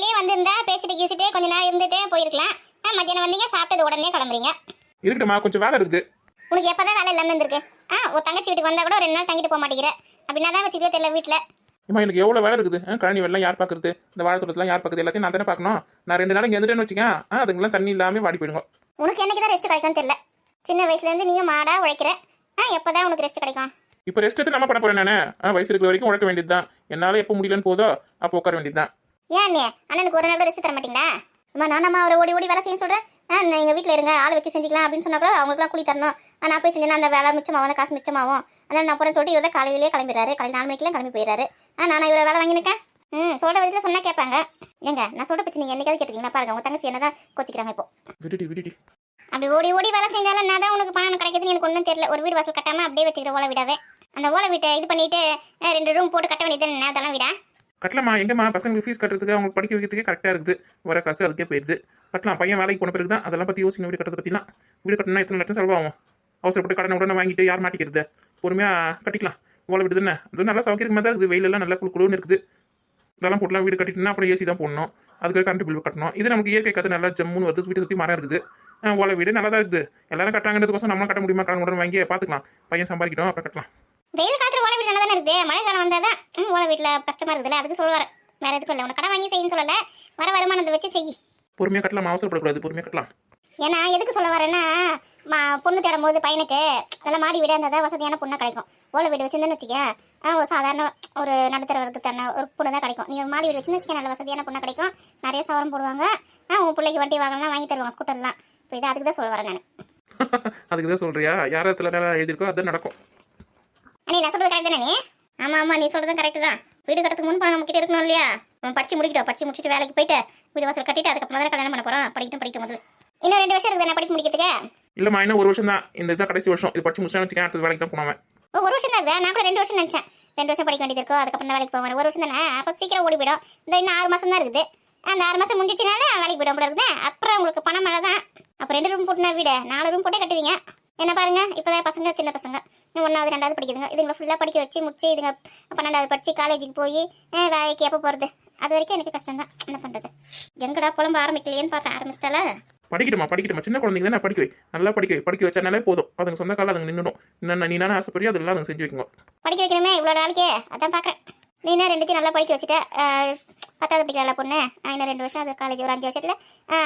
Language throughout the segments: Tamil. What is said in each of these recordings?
காலையிலேயே வந்திருந்தா பேசிட்டு கீசிட்டு கொஞ்ச நேரம் இருந்துட்டு போயிருக்கலாம். ஆ, மத்தியானம் வந்தீங்க சாப்பிட்டது உடனே கிளம்புறீங்க. இருக்கட்டும்மா கொஞ்சம் வேலை இருக்குது உனக்கு எப்பதான் வேலை இல்லாம இருந்திருக்கு? ஆ ஒரு தங்கச்சி வீட்டுக்கு வந்தா கூட ரெண்டு நாள் தங்கிட்டு போக மாட்டேங்கிற. அப்படின்னா தான் வச்சுக்கவே தெரியல வீட்டுல ஏம்மா எனக்கு எவ்வளோ வேலை இருக்குது? கழனி வெள்ளம் யார் பார்க்குறது? இந்த வாழைத்தோட்டத்தில் யார் பார்க்குறது? எல்லாத்தையும் நான் தானே பார்க்கணும். நான் ரெண்டு நாள் இங்கே வந்துட்டேன்னு வச்சுக்கேன். ஆ அதுங்கெல்லாம் தண்ணி இல்லாமல் வாடி போயிடுங்க. உனக்கு என்னைக்கு தான் ரெஸ்ட் கிடைக்கும்னு தெரியல. சின்ன வயசுல இருந்து நீயும் மாடா உழைக்கிற. ஆ எப்பதான் உனக்கு ரெஸ்ட் கிடைக்கும்? இப்போ ரெஸ்ட் எடுத்து நம்ம பண்ண போகிறேன் நான். வயசு இருக்கிற வரைக்கும் உழைக்க வேண்டியது தான் என்னால் எப்போ முடியலன்னு போதோ அப்போ உட்கார வேண்டியது தான் ஏன் நீ அண்ணனுக்கு ஒரு நாள் ரெஸ்ட் தர மாட்டீங்களா? அம்மா நானம்மா அவரை ஓடி ஓடி வேலை செய்யன்னு சொல்றேன். ஆ நான் எங்க வீட்டில் இருங்க. ஆள் வச்சு செஞ்சுக்கலாம் அப்படின்னு சொன்னா கூட அவங்களுக்குலாம் கூலி தரணும். நான் போய் செஞ்சேன்னா அந்த வேலை மிச்சமாகும் காசு மிச்சமாகும். அதனால நான் போறேன்னு சொல்லிட்டு இவரை காலையிலேயே கிளம்பிடுறாரு. காலையில் நாலு மணிக்கெல்லாம் கிளம்பி போயிடுறாரு. ஆ நான் இவரை வேலை வாங்கியிருக்கேன் ம் சொல்ற விதத்தில் சொன்னா கேட்பாங்க. ஏங்க நான் சொல்ற பச்சு நீங்க என்னைக்காவது கேட்டுக்கீங்களா பாருங்க உங்க தங்கச்சி என்னதான் கோச்சிக்கிறாங்க இப்போ. விடுடி விடுடி. அப்படி ஓடி ஓடி வேலை செஞ்சாலும் நான் தான் உனக்கு பணம் கிடைக்குதுன்னு எனக்கு ஒன்றும் தெரியல. ஒரு வீடு வாசல் கட்டாம அப்படியே வச்சுக்கிற ஓலை விடாவே. அந்த ஓலை வீட்டை இது பண்ணிட்டு ரெண்டு ரூம் போட்டு கட்ட வேண்டியது என்ன அதெல்லாம் விடா? கட்டலாமா? எங்கம்மா? பசங்களுக்கு ஃபீஸ் கட்டுறதுக்கு அவங்களுக்கு படிக்க வைக்கிறதுக்கே கரெக்டாக இருக்குது. வர காசு அதுக்கே போயிடுது கட்டலாம். பையன் வேலைக்கு போன பிறகு தான் அதெல்லாம் பற்றி யோசிக்கணும். வீடு கட்டுறதை பற்றிலாம் வீடு கட்டணும்னா எத்தனை லட்சம் செலவாகும்? அவசரப்பட்டு கடனை உடனே வாங்கிட்டு யார் மாட்டிக்கிறது? பொறுமையாக கட்டிக்கலாம். ஓலை வீடு தானே? அதுவும் நல்லா சௌகரியமாக தான் இருக்குது. வெயிலெல்லாம் நல்லா குளு குளுன்னு இருக்குது. இதெல்லாம் போட்டுலாம் வீடு கட்டிட்டுனா அப்புறம் ஏசி தான் போடணும். அதுக்கு கரண்ட் பில் கட்டணும். இது நமக்கு இயற்கை கதை நல்லா ஜம்முன்னு வருது. வீட்டை சுற்றி மரம் இருக்குது. ஓலை வீடு நல்லா தான் இருக்குது. எல்லாரும் கட்டுறாங்கிறதுக்கோசம் நம்மளும் கட்ட முடியுமா? கடன் உடனே வாங்கி பார்த்துக்கலாம். பையன் சம்பாதிக்கணும் அப்புறம் கட்டலாம். வெயில் காலத்துல ஓலை வீடு நல்லா தானே இருக்குது மழை காலம் வந்தாதான் ஓலை வீட்டில் கஷ்டமா இருக்குதுல்ல? அதுக்கு சொல்லுவார். வேற எதுக்கும் இல்லை. உனக்கு கடை வாங்கி செய்யுன்னு சொல்லல. வர வருமானத்தை வச்சு செய். பொறுமையாக கட்டலாம். அவசரப்படக்கூடாது பொறுமையாக கட்டலாம். ஏன்னா எதுக்கு சொல்ல வரேன்னா மா பொண்ணு தேடும் போது பையனுக்கு நல்ல மாடி வீடு இருந்தால் தான் வசதியான பொண்ணா கிடைக்கும். ஓலை வீடு வச்சிருந்தேன்னு வச்சுக்க ஆ, ஒரு சாதாரண ஒரு நடுத்தர வர்க்கத்தான ஒரு பொண்ணு தான் கிடைக்கும். நீ மாடி வீடு வச்சுன்னு வச்சுக்க நல்ல வசதியான பொண்ணா கிடைக்கும். நிறைய சவரம் போடுவாங்க. ஆ, உன் பிள்ளைக்கு வண்டி வாங்கலாம் வாங்கி தருவாங்க. ஸ்கூட்டர்லாம். புரியுதா? அதுக்கு தான் சொல்ல வரேன் நான். அதுக்கு தான் சொல்கிறியா யார் இடத்துல எழுதியிருக்கோ அதுதான் நடக்கும். அண்ணே நான் சொல்றது கரெக்ட் தானே நீ? ஆமா ஆமா நீ சொல்றது கரெக்ட் தான். வீடு கட்டுறதுக்கு முன் பணம் கிட்ட இருக்கணும் இல்லையா? நம்ம படிச்சு முடிக்கிட்டோம். படிச்சு முடிச்சுட்டு வேலைக்கு போயிட்டு வீடு வாசல் கட்டிட்டு அதுக்கப்புறம் தான் கல்யாணம் பண்ண போறோம். படிக்கட்டும் படிக்க முதல்ல. இன்னும் ரெண்டு வருஷம் இருக்குது நான் படிப்பு முடிக்கிறதுக்கு? இல்லைம்மா இன்னும் ஒரு வருஷம் தான். இந்த இதுதான் கடைசி வருஷம். இது படிச்சு முடிச்சா வச்சுக்கேன் அடுத்த வேலைக்கு தான் போனவன் ஓ, ஒரு வருஷம் தான் நான் கூட ரெண்டு வருஷம் நினைச்சேன். ரெண்டு வருஷம் படிக்க வேண்டியது இருக்கும் அதுக்கப்புறம் தான் வேலைக்கு போவேன் ஒரு வருஷம் தானே? அப்போ சீக்கிரம் ஓடி போயிடும். இந்த இன்னும் ஆறு மாசம் தான் இருக்குது. அந்த ஆறு மாசம் முடிஞ்சிச்சுனால வேலைக்கு போயிடும் போல இருக்குது. அப்புறம் உங்களுக்கு பணம் மழை தான். அப்போ ரெண்டு ரூம் போட்டுனா வீடு. நாலு ரூம் போட்டே கட்டுவீங்க. என்ன பாருங்க. இப்போதான் பசங்க சின்ன பசங்க. ஒன்றாவது ரெண்டாவது படிக்குதுங்க. இதுங்களை ஃபுல்லாக படிக்க வச்சு முடிச்சு இதுங்க பன்னெண்டாவது படிச்சு காலேஜுக்கு போய் வேலைக்கு எப்போ போகிறது அது வரைக்கும் எனக்கு கஷ்டம் தான் என்ன பண்ணுறது எங்கடா புலம்ப ஆரம்பிக்கலையேன்னு பார்த்தேன் ஆரம்பிச்சிட்டால? படிக்கட்டுமா படிக்கட்டுமா. சின்ன குழந்தைங்க தானே படிக்க வை. நல்லா படிக்க வை. படிக்க வச்சானாலே போதும். அதுங்க சொந்த காலம் அதுங்க நின்றுடும் என்ன நீ நானே ஆசைப்படுறியோ அதெல்லாம் அதுங்க செஞ்சு வைக்கணும் படிக்க வைக்கணுமே இவ்வளோ நாளைக்கே? அதான் பார்க்குறேன். நீ என்ன ரெண்டுத்தையும் நல்லா படிக்க வச்சுட்ட? ஆஹ் பத்தாவது படிக்கிறாள் பொண்ணு இன்னும் ரெண்டு வருஷம் அது காலேஜ் ஒரு அஞ்சு வருஷத்தில்.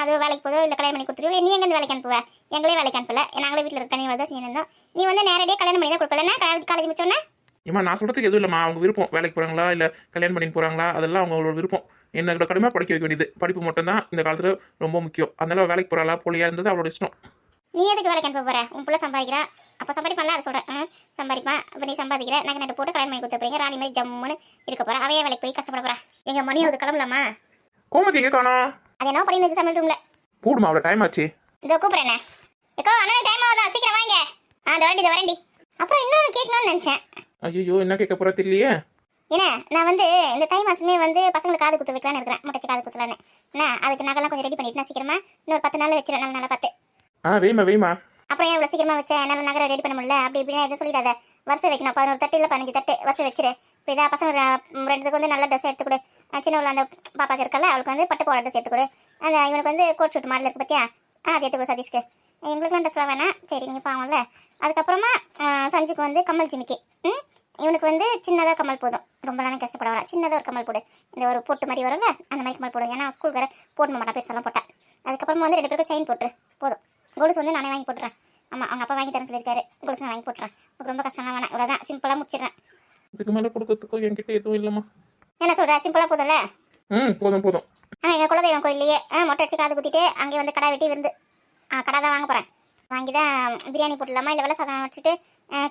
அது வேலைக்கு போதோ இல்லை கல்யாணம் பண்ணி கொடுத்துருவோ நீ எங்கேருந்து வேலைக்கு அனுப்புவ? எங்களே வேலைக்கு அனுப்பல. நாங்களே வீட்டில் இருக்க தனியாக தான் செஞ்சிருந்தோம் நீ வந்து நேரடியாக கல்யாணம் பண்ணி தான் கொடுக்கலன்னா காலேஜ் முடிச்சோன்னே ஏமா நான் சொல்கிறதுக்கு எதுவும் இல்லைம்மா. அவங்க விருப்பம். வேலைக்கு போகிறாங்களா இல்லை கல்யாணம் பண்ணிட்டு போகிறாங்களா அதெல்லாம் அவங்களோட விருப்பம். என்ன கடுமையாக படிக்க வைக்க வேண்டியது. படிப்பு மட்டும் தான் இந்த காலத்தில் ரொம்ப முக்கியம். அதனால வேலைக்கு போகிறாளா போலியா இருந்தது அவளோட இஷ்டம். நீ எதுக்கு வேலைக்கு அனுப்ப போற? உன் பிள்ளை சம்பாதிக்கிறா. அப்போ சம்பாதிப்பான்ல அதை சொல்கிறேன் சம்பாதிப்பான் இப்போ நீ சம்பாதிக்கிற நகை நட்டு போட்டு கல்யாணம் பண்ணி கொடுத்துருப்பீங்க ராணி மாதிரி ஜம்முன்னு இருக்க போறா. அவையே வேலைக்கு போய் கஷ்டப்பட போறா. எங்கள் மணி அது கிளம்பலாமா? கோமதி எங்கே காணோம் அது என்ன பண்ணிட்டு சமையல் ரூமில் கூடுமா அவ்வளோ டைம் ஆச்சு? இதோ கூப்பிட்றேண்ணே ஏக்கோ அண்ணா டைம் ஆகுதா? சீக்கிரம் வாங்க. ஆ இந்த வரண்டி இந்த வரண்டி அப்புறம் இன்னொன்று கேட்கணும்னு நினச்சேன். ஐயோ என்ன கேட்க போகிறா தெரியலையே. ஏன்னா நான் வந்து இந்த தை மாசமே வந்து பசங்களுக்கு காது குத்து வைக்கலான்னு இருக்கிறேன். முட்டைச்சு காது குத்துலான்னு என்ன அதுக்கு நகைலாம் கொஞ்சம் ரெடி பண்ணிட்டு நான் சீக்கிரமா இன்னொரு பத்து நாள் வச்சிடறேன் நல்ல நாளா பார்த்து. ஆ வெய்மா வெய்மா அப்புறம் ஏன் இவ்வளோ சீக்கிரமா வச்சேன் என்னால் நகரை ரெடி பண்ண முடியல? அப்படி இப்படின்னு எதுவும் சொல்லிடாத. வருஷம் வைக்கணும். பதினோரு தட்டு இல்லை பதினஞ்சு தட்டு வருஷம் வச்சிரு. இப்போ இதாக பசங்க ரெண்டுத்துக்கு வந்து நல்ல ட்ரெஸ் எடுத்து கொடு. சின்ன உள்ள அந்த பாப்பாக்கு இருக்கல அவளுக்கு வந்து பட்டு போட ட்ரெஸ் எடுத்து கொடு. அந்த இவனுக்கு வந்து கோட் ஷூட் மாடல் இருக்கு பார்த்தியா ஆ அது எடுத்து கொடு சதீஷ்க்கு. எங்களுக்குலாம் ட்ரெஸ்லாம் வேணாம். சரி நீங்கள் பாவம்ல. அதுக்கப்புறமா சஞ்சுக்கு வந்து கமல் ஜிமிக்கு. ம் இவனுக்கு வந்து சின்னதாக கமல் போதும். ரொம்ப நாளும் கஷ்டப்பட வேணாம். சின்னதாக ஒரு கமல் போடு. இந்த ஒரு பொட்டு மாதிரி வரும்ல அந்த மாதிரி கம்மல் போடு. ஏன்னா ஸ்கூல் வேறு போடணும் மாட்டா பெருசெல்லாம் போட்டேன் அதுக்கப்புறமா வந்து ரெண்டு பேருக்கு செயின் போட்டுரு. போதும். கொலுசு வந்து நானே வாங்கி போட்டுறேன். ஆமாம் அவங்க அப்பா வாங்கி தரேன்னு சொல்லியிருக்காரு. கொலுசு நான் வாங்கி போட்டுறேன். உனக்கு ரொம்ப கஷ்டம்லாம் வேணாம். இவ்வளோதான் சிம்பிளாக முடிச்சிடுறேன். இதுக்கு மேலே கொடுக்கறதுக்கும் என்கிட்ட எதுவும் இல்லைம்மா. என்ன சொல்கிற சிம்பிளாக போதும்ல? ம் போதும் போதும். ஆ எங்கள் குலதெய்வம் கோயிலையே ஆ மொட்டை அடிச்சு காது குத்திட்டு அங்கே வந்து கடை வெட்டி விருந்து. ஆ கடை தான் வாங்க போகிறேன் வாங்கி தான் பிரியாணி போட்டுடலாமா? இல்லை வெள்ளை சாதம் வச்சுட்டு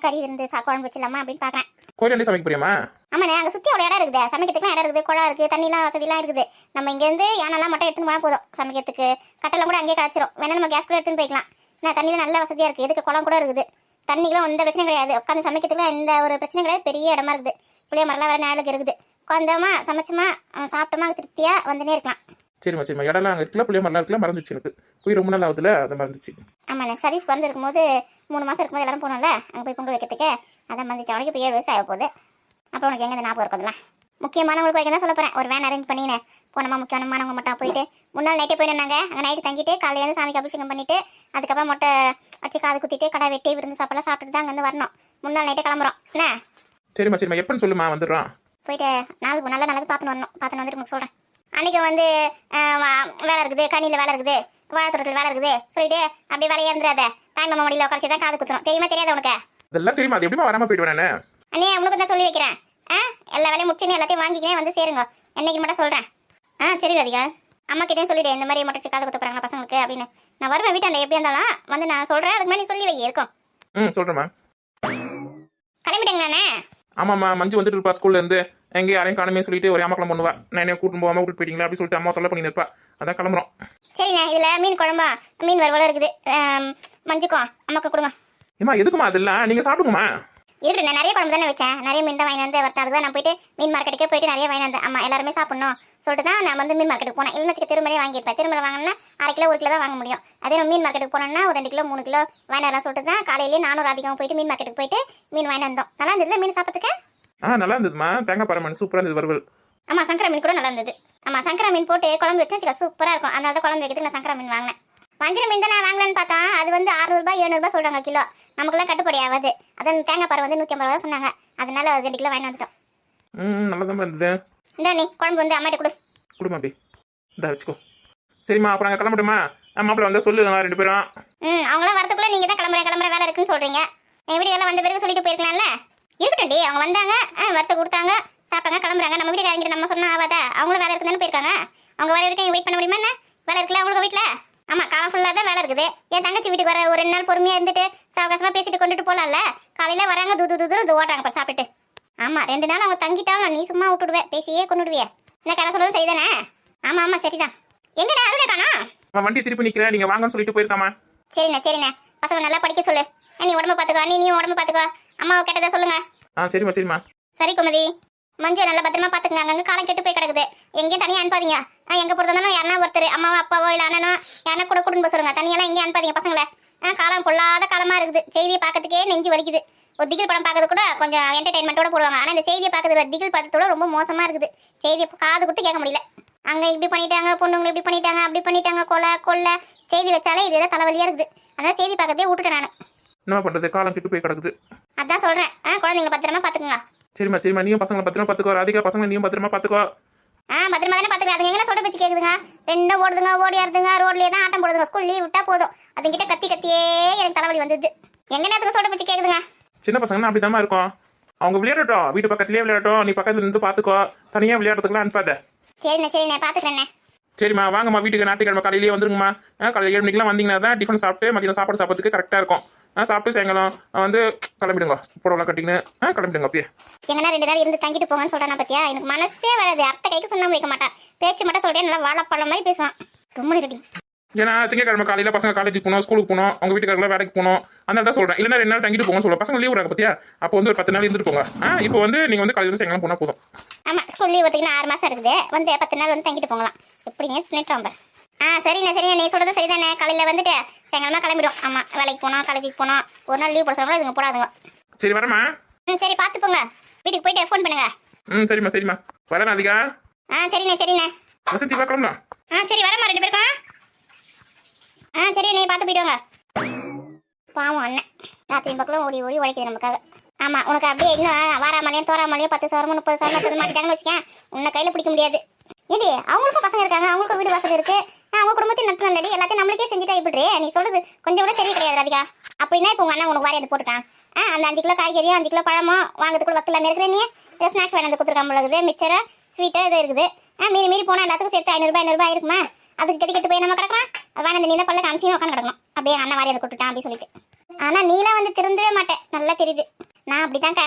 கறி விருந்து சா குழம்பு வச்சிடலாமா அப்படின்னு பார்க்குறேன் கோயிலே சமைக்க போறியாமா ஆமாண்ணே அங்கே சுற்றி அவ்வளோ இடம் இருக்குது. சமைக்கிறதுக்குலாம் இடம் இருக்குது. குழா இருக்குது தண்ணிலாம் வசதிலாம் இருக்குது. நம்ம இங்கேருந்து யானெல்லாம் மட்டும் எடுத்துன்னு போனால் போதும். சமைக்கிறதுக்கு கட்டெல்லாம் கூட அங்கேயே கிடச்சிரும் வேணா நம்ம கேஸ் கூட எடுத்துன்னு போய்க்கலாம். நான் தண்ணியில் நல்ல வசதியாக இருக்குது. இதுக்கு குளம் கூட இருக்குது? தண்ணிக்கெலாம் எந்த பிரச்சனையும் கிடையாது. உட்காந்து சமைக்கிறதுக்குலாம் எந்த ஒரு பிரச்சனையும் கிடையாது. பெரிய இடமா இருக்குது. புளிய மரம்லாம் வேறு நாளுக்கு இருக்குது. உட்காந்தோமா சமைச்சோமா சாப்பிட்டோமா திருப்தியாக வந்துனே இருக்கலாம். சரிம்மா சரிம்மா இடம்லாம் அங்கே இருக்கல புளிய மரம்லாம் இருக்கல மறந்துச்சு எனக்கு. போய் ரொம்ப நாள் ஆகுதுல அதை மறந்துச்சு ஆமாண்ணே சதீஷ் பிறந்து இருக்கும்போது மூணு மாதம் இருக்கும்போது எல்லாரும் போனோம்ல அங்கே போய் பொங்கல் வைக்கிறதுக்கு. அதான் மறந்துச்சு அவனுக்கு இப்போ ஏழு வயசு ஆக போகுது. அப்புறம் உனக்கு எங்கே ஞாபகம் இருக்குதுலாம் முக்கியமானவங்களுக்கு வரைக்கும் தான் சொல்ல போகிறேன் ஒரு வேன் அரேஞ்ச் பண்ணினேன். போனோமா முக்கியமானவங்க மட்டும் போயிட்டு முன்னாள் நைட்டே போயிடுனாங்க அங்கே நைட்டு தங்கிட்டு காலையில இருந்து சாமிக்கு அபிஷேகம் பண்ணிட்டு அதுக்கப்புறம் மொட்டை அடிச்சு காது குத்திட்டு கடை வெட்டி விருந்து சாப்பாடுலாம் சாப்பிட்டுட்டு தான் அங்கேருந்து வரணும். முன்னாள் நைட்டே கிளம்புறோம். என்ன? சரிம்மா சரிம்மா எப்போன்னு சொல்லுமா வந்துடுறோம். போயிட்டு நாள் நல்லா நல்லா பார்த்துன்னு வரணும். பார்த்துன்னு வந்துட்டு உங்களுக்கு சொல்கிறேன் அன்றைக்கி வந்து வேலை இருக்குது கனியில் வேலை இருக்குது வாழைத்தோட்டத்தில் வேலை இருக்குது சொல்லிட்டு அப்படியே வேலையே இருந்துடாத தாய் மாமா மடியில் உட்காந்து தான் காது குத்துறோம் தெரியுமா தெரியாத உனக்கு? இதெல்லாம் தெரியுமா? அது எப்படிமா வராமல் போயிடுவேன் நான் அண்ணே உனக்கு தான் சொல்லி வைக்கிறேன். ஆ எல்லா வேலையும் முடிச்சுன்னு எல்லாத்தையும் வாங்கிக்கினே வந்து சேருங்க. என்னைக்கு மட்டும் சொல்கிறேன் ஆ சரி ராதிகா. அம்மா கிட்டே சொல்லிடு இந்த மாதிரி மட்டும் காது குத்த போகிறாங்களா பசங்களுக்கு அப்படின்னு. நான் வருவேன் வீட்டாண்ட எப்படி இருந்தாலும். வந்து நான் சொல்கிறேன் அதுக்கு முன்னாடி சொல்லி வை இருக்கும். ம் சொல்கிறேம்மா கிளம்பிட்டேங்கண்ணே ஆமாம்மா மஞ்சு வந்துட்டு இருப்பா ஸ்கூல்ல இருந்து. எங்கே யாரையும் காணுமே சொல்லிட்டு ஒரு அம்மாக்கெல்லாம் பண்ணுவா. நான் என்ன கூட்டு போகாம கூட்டு போயிட்டீங்களா அப்படி சொல்லிட்டு அம்மா தொல்லை பண்ணி இருப்பா. அதான் கிளம்புறோம். சரிண்ணே இதில் மீன் குழம்பா? மீன் வறுவலும் இருக்குது. ஆம், மஞ்சுக்கும் அம்மாக்கு கொடுங்க ஏம்மா எதுக்குமா அதெல்லாம்? நீங்கள் சாப்பிடுங்கம்மா. இருக்கட்டும் நான் நிறைய குழம்பு தானே வச்சேன். நிறைய மீன் தான் வாங்கி வந்து வரேன் அதுக்கு தான் நான் போயிட்டு மீன் மார்க்கெட்டுக்கே போயிட்டு நிறைய வாங்கி வந்தேன். அம்மா எல்லாருமே சாப்பிடணும். சொல்லிட்டு தான் நான் வந்து மீன் மார்க்கெட்டுக்கு போனேன். இல்லைன்னு வச்சுக்க திருமலையே வாங்கியிருப்பேன். திருமலை வாங்கினா அரை கிலோ ஒரு கிலோ தான் வாங்க முடியும். அதே நான் மீன் மார்க்கெட்டுக்கு போனோம்னா ஒரு ரெண்டு கிலோ மூணு கிலோ வாங்கி வரலாம் சொல்லிட்டு தான் காலையிலேயே நானூறு அதிகம் போயிட்டு மீன் மார்க்கெட்டுக்கு போயிட்டு மீன் வாங்கி வந்தோம். நல்லா இருந்ததுல மீன் சாப்பிட்றதுக்கு? ஆ நல்லா இருந்ததுமா தேங்காய் பரமன் சூப்பராக இருந்தது வறுவல். ஆமாம் சங்கரா மீன் கூட நல்லா இருந்தது. ஆமாம் சங்கரா மீன் போட்டு குழம்பு வச்சு வச்சுக்க சூப்பராக இருக்கும். அதனால தான் குழம்பு வைக்கிறதுக்கு நான் சங்கரா மீன் வாங்கினேன். வஞ்சர மீன் தான் நான் வாங்கலான்னு பார்த்தா அது வந்து அறுநூறுபா எழுநூறுபா சொல்கிறாங்க கிலோ. நமக்குலாம் கட்டுப்படி ஆகாது. அதான் தேங்காய் பாரு வந்து நூற்றி ஐம்பது ரூபா சொன்னாங்க. அதனால ரெண்டு கிலோ வாங்கி வந்துட்டோம். ம் நல்லா தான் இருந்தது. இந்தா நீ குழம்பு வந்து அம்மாட்ட கொடு. கொடுமா அப்படி இந்தா வச்சுக்கோ. சரிம்மா அப்புறம் அங்கே கிளம்பட்டுமா? மாப்பிள்ள வந்தால் சொல்லுங்க ரெண்டு பேரும். ம் அவங்களாம் வரதுக்குள்ள நீங்கள் தான் கிளம்புற கிளம்புற வேலை இருக்குன்னு சொல்கிறீங்க எங்கள் வீட்டுக்கெல்லாம் வந்த பிறகு சொல்லிட்டு போயிருக்கலாம்ல? இருக்கட்டும்டி அவங்க வந்தாங்க ஆ வருஷம் கொடுத்தாங்க சாப்பிட்டாங்க கிளம்புறாங்க. நம்ம வீட்டுக்கு இறங்கிட்டு நம்ம சொன்னா ஆகாதா அவங்களும் வேலை இருக்குன்னு போயிருக்காங்க? அவங்க வர வரைக்கும் வெயிட் பண்ண முடியுமா என்ன? வேலை இருக்குல்ல அவங்களுக்கு வீட்டில் ஆமாம் காலம் ஃபுல்லாக தான் வேலை இருக்குது. என் தங்கச்சி வீட்டுக்கு வர ஒரு ரெண்டு நாள் பொறுமையாக இருந்துட்டு சாவகாசமாக பேசிட்டு கொண்டுட்டு போகலாம்ல காலையில் வராங்க தூது தூது தூரம் ஓட்டுறாங்க பாரு ஆமாம் ரெண்டு நாள் அவங்க தங்கிட்டாலும் நீ சும்மா விட்டுடுவேன் பேசியே கொண்டு விடுவிய என்ன கதை சொல்றது சரிதானே? ஆமாம் ஆமாம் சரிதான். எங்கடா அருணே காணோம்? அவன் வண்டி திருப்பி நிற்கிறேன் நீங்கள் வாங்கன்னு சொல்லிட்டு போயிருக்காமா? சரிண்ணே சரிண்ணே. பசங்க நல்லா படிக்க சொல்லு. நீ உடம்ப பார்த்துக்கோ. நீ நீ உடம்ப பார்த்துக்கோ. அம்மாவை கேட்டதா சொல்லுங்க. ஆ சரிம்மா சரிம்மா. சரி குமதி. மஞ்சு நல்லா பத்திரமா பார்த்துக்கங்க. அங்கங்க காலம் கெட்டு போய் கிடக்குது. எங்கேயும் தனியாக அனுப்பாதீங்க. ஆ எங்கே போகிறதாலும் யாருனா ஒருத்தர் அம்மாவோ அப்பாவோ இல்லை அண்ணனோ யாருனா கூட போக சொல்லுங்க. தனியெல்லாம் எங்கேயும் அனுப்பாதீங்க பசங்களை. ஆ காலம் பொல்லாத காலமாக இருக்குது. செய்தியை பார்க்கறதுக்கே நெஞ்சு வலிக்குது. ஒரு திகில் படம் பார்க்கறது கூட கொஞ்சம் என்டர்டைன்மெண்ட்டோட போடுவாங்க. ஆனால் இந்த செய்தியை பார்க்கறது திகில் படத்தோட ரொம்ப மோசமாக இருக்குது. செய்தியை காது கொடுத்து கேட்க முடியல. அங்கே இப்படி பண்ணிட்டாங்க பொண்ணுங்களை இப்படி பண்ணிட்டாங்க அப்படி பண்ணிட்டாங்க கொலை கொள்ளை. செய்தி வச்சாலே இதுதான் தலைவலியாக இருக்குது. அதான் செய்தி பார்க்கறதே விட்டுட்டேன் நான். என்ன பண்ணுறது காலம் கெட்டு போய் கிடக்குது. அதான் சொல்கிறேன் ஆ குழந்தைங்க பத்திரமா பார்த்துக்குங்க. சரிம்மா சரிம்மா. நீயும் பசங்களை பத்திரமா பார்த்துக்கோ. ராதிகா பசங்களை நீயும் பத்திரமா பார்த்துக்கோ. ஆ பத்திரமா தானே பார்த்துக்கலாம் அதுங்க எங்கே சொல்ற பேச்சு கேட்குதுங்க ரெண்டும் ஓடுதுங்க ஓடியாருதுங்க ரோட்லேயே தான் ஆட்டம் போடுதுங்க. ஸ்கூல் லீவ் விட்டா போதும். அதுங்கிட்ட கத்தி கத்தியே எனக்கு தலைவலி வந்தது. எங்க நேரத்துக்கு சொல்ற பேச்சு கேட்குதுங்க சின்ன பசங்கன்னா அப்படி இருக்கும். அவங்க விளையாடட்டும். வீட்டு பக்கத்துலேயே விளையாடட்டும். நீ பக்கத்துல இருந்து பார்த்துக்கோ தனியாக விளையாடுறதுக்குலாம் அனுப்பாத. சரிண்ணே சரிண்ணே பார்த்துக்கிறேண்ணே சரிம்மா வாங்கம்மா வீட்டுக்கு ஞாயிற்றுக்கிழமை காலையிலேயே வந்துருங்கம்மா. காலையில் ஏழு மணிக்கெலாம் வந்தீங்கன்னா தான் டிஃபன் சாப்பிட்டு மதியம் சாப்பாடு சாப்பிட்றதுக்கு கரெக்டாக இருக்கும். ஆ சாப்பிட்டு சாயங்காலம் வந்து கிளம்பிடுங்க. புடவெல்லாம் கட்டிங்கன்னு ஆ கிளம்பிடுங்க அப்பயே எங்கன்னா ரெண்டு நாள் இருந்து தங்கிட்டு போங்கன்னு சொல்றானா பத்தியா? எனக்கு மனசே வராது. அத்தை கைக்கு சொன்னா வைக்க மாட்டான் பேச்சு மட்டும் சொல்றேன் நல்லா வாழைப்பழம் மாதிரி பேசுவான். ரொம்ப நிறுத்தி ஏன்னா திங்கக்கிழமை காலையில் பசங்க காலேஜுக்கு போகணும் ஸ்கூலுக்கு போகணும் அவங்க வீட்டுக்காரங்களாம் வேலைக்கு போகணும் அதனால தான் சொல்கிறேன் இல்லைன்னா ரெண்டு நாள் தங்கிட்டு போங்கன்னு சொல்லுவேன் பசங்க லீவ் விடுறாங்க பத்தியா? அப்போ வந்து ஒரு பத்து நாள் இருந்துட்டு போங்க. ஆ இப்போ வந்து நீங்கள் வந்து காலையில் சாயங்காலம் போனால் போதும். ஆமா ஸ்கூல் லீவ் ஒத்துக்கினா ஆறு மாசம் இருக்குது. வந்து பத்து நாள் வந்து தங்கிட்டு போங்களாம் எப்படிங்க? ஸ்னேட்ராம் பார் ஆ சரிண்ணே சரிண்ணே. நீ சொல்றது சரிதானே? காலையில வந்துட்டு சாயங்காலமா கிளம்பிடும் ஆமா வேலைக்கு போனோம் காலேஜுக்கு போனோம். ஒரு நாள் லீவ் போட சொல்லுங்க இதுங்க போடாதுங்க. சரி வரேம்மா. ம் சரி பார்த்து போங்க. வீட்டுக்கு போயிட்டு ஃபோன் பண்ணுங்க. ம் சரிம்மா சரிம்மா. வரேன் ராதிகா. ஆ சரிண்ணே சரிண்ணே. வசந்தி பார்க்கலாம்ண்ணா ஆ சரி வரமா ரெண்டு பேருக்கும். ஆ சரி நீ பார்த்து போயிட்டு வாங்க. பாவம் அண்ணன். ராத்திரி பக்கம் ஓடி ஓடி உழைக்குது நமக்காக. ஆமா உனக்கு அப்படியே இன்னும் வாராமலையும் தோறாமலையும் பத்து சவரமும் முப்பது சவரம் தந்து மாட்டிட்டாங்கன்னு வச்சுக்கேன் உன்னை கையில பிடிக்க முடியாது. ஏடி அவங்களுக்கும் பசங்க இருக்காங்க அவங்களுக்கும் வீடு வசதி இருக்கு. ஆ, அவங்க குடும்பத்தையும் நடத்த நல்லடி எல்லாத்தையும் நம்மளுக்கே செஞ்சுட்டா இப்படி நீ சொல்றது கொஞ்சம் கூட சரி கிடையாது ராதிகா. அப்படின்னா இப்போ உங்க அண்ணன் உனக்கு வாரி போட்டுட்டான். ஆ அந்த அஞ்சு கிலோ காய்கறியும் அஞ்சு கிலோ பழமும் வாங்குறதுக்கு கூட வக்கலாம இருக்கிற நீ? ஏதோ ஸ்நாக்ஸ் வேணும் கொடுத்துருக்காம இருக்குது. மிச்சரை ஸ்வீட்டாக இது இருக்குது. ஆ மீறி மீறி போனால் எல்லாத்துக்கும் சேர்த்து ஐநூறுபா ஐநூறுபா இருக்குமா அதுக்கு கட்டி போய் நம்ம கிடக்குறான் அது வேணாம் நீ தான் பல்ல காமிச்சு உட்காந்து கிடக்கணும். அப்படியே அண்ணன் வாரி அதை கொடுத்துட்டான் அப்படின்னு சொல்லிட்டு. ஆனா நீலாம் வந்து திருந்தவே மாட்டேன் நல்லா தெரியுது. நான் அப்படிதான்க்கா.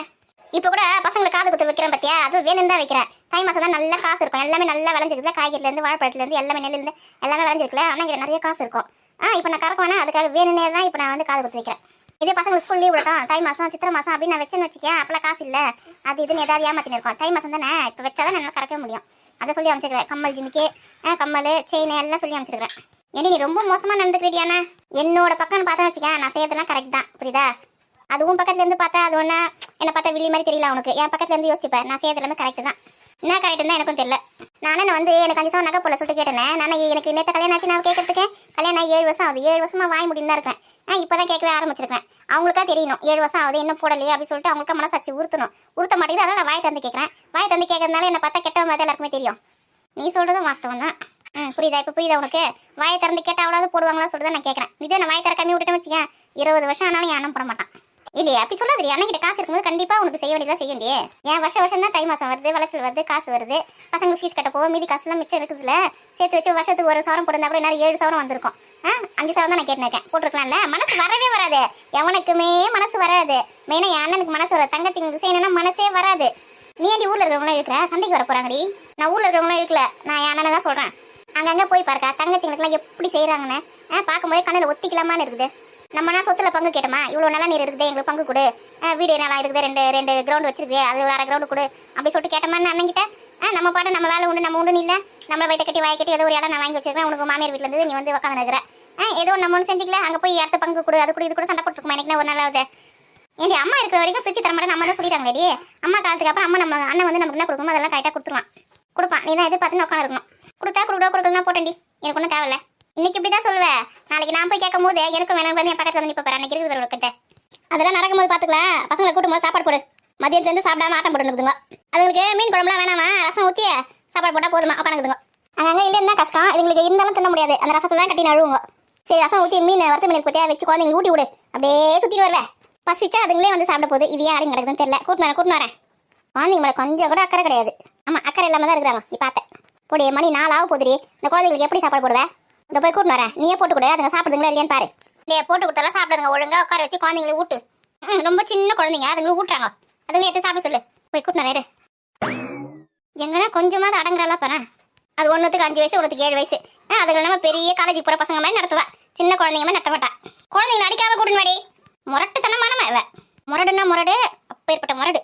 இப்போ கூட பசங்களுக்கு காது குத்து வைக்கிறேன் பார்த்தியா அது வேணும் தான் வைக்கிறேன். தை மாசம் தான் நல்ல காசு இருக்கும். எல்லாமே நல்லா விளைஞ்சிருக்குல காய்கறிலேருந்து வாழைப்பழத்துலேருந்து எல்லாமே நெல்லிருந்து எல்லாமே விளைஞ்சிருக்குல ஆனால் இங்கே நிறைய காசு இருக்கும். ஆ இப்போ நான் கறக்க வேணா அதுக்காக வேணும்னே தான் இப்போ நான் வந்து காது குத்து வைக்கிறேன். இதே பசங்க ஸ்கூல் லீவ் விடட்டும். தை மாசம் சித்திரை மாசம் அப்படின்னு நான் வச்சேன்னு வச்சுக்கேன். அப்பெல்லாம் காசு இல்லை. அது இதுன்னு ஏதாவது ஏமாத்தின்னு இருக்கும். தை மாசம் தானே? இப்போ வச்சாதான் என்னால் கறக்க முடியும். அதை சொல்லி அமைச்சிருக்கிறேன் கம்மல் ஜிமிக்கு. ஆ, கம்மல் செயின் எல்லாம் சொல்லி அமைச்சிருக்கிறேன் ஏடி நீ ரொம்ப மோசமாக நடந்துக்கிட்டியாண்ணா என்னோட பக்கம்னு பார்த்தா வச்சுக்கேன் நான் செய்யறதுலாம் கரெக்ட் தான். புரியுதா? அதுவும் பக்கத்துலேருந்து பார்த்தா அது ஒன்றா என்னை பார்த்தா வில்லி மாதிரி தெரியல அவனுக்கு. என் பக்கத்துலேருந்து யோசிச்சுப்பேன் நான் செய்யறது எல்லாமே கரெக்ட் தான். என்ன கரெக்ட் தான் எனக்கும் தெரியல. நானே நான் வந்து எனக்கு அஞ்சு சவன் நகை போல சொல்லிட்டு கேட்டேன். நான் எனக்கு நேற்று கல்யாணம் ஆச்சு நான் கேட்கறதுக்கு கல்யாணம் ஏழு வருஷம் ஆகுது. ஏழு வருஷமாக வாய் முடிந்து தான் இருக்கேன். இப்போ தான் கேட்கவே ஆரம்பிச்சிருக்கேன். அவங்களுக்கா தெரியணும். ஏழு வருஷம் ஆகுது என்ன போடலையே அப்படின்னு சொல்லிட்டு அவங்களுக்கு மனசாச்சு உறுத்தணும். உறுத்த மாட்டேங்குது அதான் நான் வாய் தந்து கேட்குறேன் வாய் தந்து கேட்கறதுனால என்னை பார்த்தா கெட்ட மாதிரி எல்லாருக்குமே தெரியும். நீ சொல்கிறதும் வாஸ்தவம் தான். ம் புரியுதா? இப்போ புரியுதா உனக்கு? வாயை திறந்து கேட்டால் அவ்வளோ போடுவாங்களா சொல்லிட்டு நான் கேட்குறேன் இதே நான் வாய் திறக்காம விட்டுட்டேன் வச்சுக்கேன். இருபது வருஷம் ஆனாலும் யாரும் போட மாட்டான். இல்லையா அப்படி சொல்லாதீங்க அண்ணன் கிட்ட காசு இருக்கும்போது கண்டிப்பா உனக்கு செய்ய வேண்டியதா செய்ய வேண்டிய. ஏன் வருஷம் வருஷம் தான் தை மாசம் வருது விளைச்சல் வருது காசு வருது. பசங்க ஃபீஸ் கட்ட போக மீதி காசுலாம் மிச்சம் இருக்குதுல. சேர்த்து வச்சு வருஷத்துக்கு ஒரு சவரம் போட்டிருந்தா கூட நிறைய ஏழு சவரம் வந்திருக்கும். அஞ்சு சவரம் தான் நான் கேட்டிருக்கேன். போட்டிருக்கலாம்ல? மனசு வரவே வராது. எவனுக்குமே மனசு வராது. மெயினாக என் அண்ணனுக்கு மனசு வராது. தங்கச்சிங்களுக்கு செய்யணும்னா மனசே வராது. நீ ஏன்டி ஊர்ல இருக்கிறவங்களாம் இருக்கிற? சண்டைக்கு வர போறாங்கடி. நான் ஊர்ல இருக்கிறவங்களும் இருக்கல. நான் என் அண்ணனை தான் சொல்றேன். அங்கங்க போய் பாருக்கா. தங்கச்சிங்களுக்குலாம் எப்படி செய்யறாங்கன்னு ஆ பார்க்கும்போது கண்ணில் ஒத்திக்கலாமான்னு இருக்குது. நம்மனா சொத்துல பங்கு கேட்டோமா? இவ்வளோ நல்லா நீர் இருக்குது எங்களுக்கு பங்கு கொடு. ஆ, வீடு நல்லா இருக்குது ரெண்டு ரெண்டு கிரவுண்ட் வச்சிருக்கு அது ஒரு அரை கிரவுண்டு கொடு. அப்படி சொல்லிட்டு கேட்டோமான்னு அண்ணன்கிட்ட ஆ நம்ம பாட்டு நம்ம வேலை உண்டு நம்ம உண்டு இல்லை. நம்மளை வயிற்ற கட்டி வாய் கட்டி ஏதோ ஒரு இடம் நான் வாங்கி வச்சிருக்கேன் உனக்கு மாமியார் வீட்டில் இருந்து நீ வந்து உட்காந்து நிற்கிற ஆ ஏதோ நம்ம ஒன்று செஞ்சுக்கல அங்கே போய் இடத்த பங்கு கொடு அது கூட இது கூட சண்டை போட்டுருக்குமா எனக்கு ஒரு நாளாவது ஏண்டி அம்மா இருக்கிற வரைக்கும் பிரிச்சு தர மாட்டேன் நம்ம தான் சொல்லிட்டாங்களேடி அம்மா காலத்துக்கு அப்புறம் அம்மா நம்ம அண்ணன் வந்து நமக்கு என்ன கொடுக்குமோ அதெல்லாம் கரெக்டாக கொடுத்துருவான். கொடுப்பான். நீ தான் எதிர்பார்த்து உட்காந்துருக்கணும் கொடுத்தா கொடுக்குறா கொடுக்கலாம் போட்டேன்டி. எனக்கு ஒன்றும் தேவையில்லை. இன்னைக்கு இப்படி தான் சொல்லுவேன் நாளைக்கு நான் போய் கேட்கும் போது எனக்கும் வேணும் வந்து என் பக்கத்தில் வந்து இப்போ அன்னைக்கு இருக்குது ஒரு அதெல்லாம் நடக்கும்போது பார்த்துக்கலாம் பசங்களை கூட்டும் போது சாப்பாடு போடு. மதியத்துலேருந்து சாப்பிடாம ஆட்டம் போட்டுருக்குதுங்க அதுங்களுக்கு மீன் குழம்புலாம் வேணாமா? ரசம் ஊற்றிய சாப்பாடு போட்டால் போதுமா? உட்காந்துக்குதுங்க அங்கங்கே இல்லை என்ன கஷ்டம்? இதுங்களுக்கு இருந்தாலும் தின்ன முடியாது. அந்த ரசத்தை தான் கட்டி நழுவுங்க சரி ரசம் ஊற்றி மீன் வறுத்த மீனுக்கு கொத்தியா வச்சு குழந்தைங்க ஊட்டி விடு. அப்படியே சுற்றிட்டு வருவேன் பசிச்சா அதுங்களே வந்து சாப்பிட போகுது. இது யாரும் கிடக்குதுன்னு தெரியல. கூட்டு வரேன் கூட்டு வரேன். குழந்தைங்க மேலே கொஞ்சம் கூட அக்கறை கிடையாது. ஆமாம் அக்கறை இல்லாமல் தான் இருக்கிறாங்க. நீ பார்த்தேன் போடிய மணி நாலாவது போதுடி இந்த குழந்தைங்களுக்கு எப்படி சாப்பாடு போடுவேன் இந்த போய் கூட்டு வரேன். நீயே போட்டு கொடு. அதுங்க சாப்பிடுதுங்களா இல்லையான்னு பாரு. நீ போட்டு கொடுத்தாலும் சாப்பிடுங்க ஒழுங்கா உட்கார வச்சு குழந்தைங்களை ஊட்டு. ரொம்ப சின்ன குழந்தைங்க. அதுங்களும் ஊட்டுறாங்க. அதுங்களை எடுத்து சாப்பிட சொல்லு. போய் கூட்டு வரேன் எங்கன்னா கொஞ்சமாவது அடங்குறாளா பாரு. அது ஒன்றுத்துக்கு அஞ்சு வயசு ஒன்றுத்துக்கு ஏழு வயசு. ஆ நம்ம இல்லாமல் பெரிய காலேஜ் போகிற பசங்க மாதிரி நடத்துவா. சின்ன குழந்தைங்க மாதிரி நடத்த மாட்டா. குழந்தைங்களை அடிக்காம கூட்டுன்னு வாடி. முரட்டுத்தனமானமா இவ. முரடுன்னா முரடு அப்பேற்பட்ட முரடு.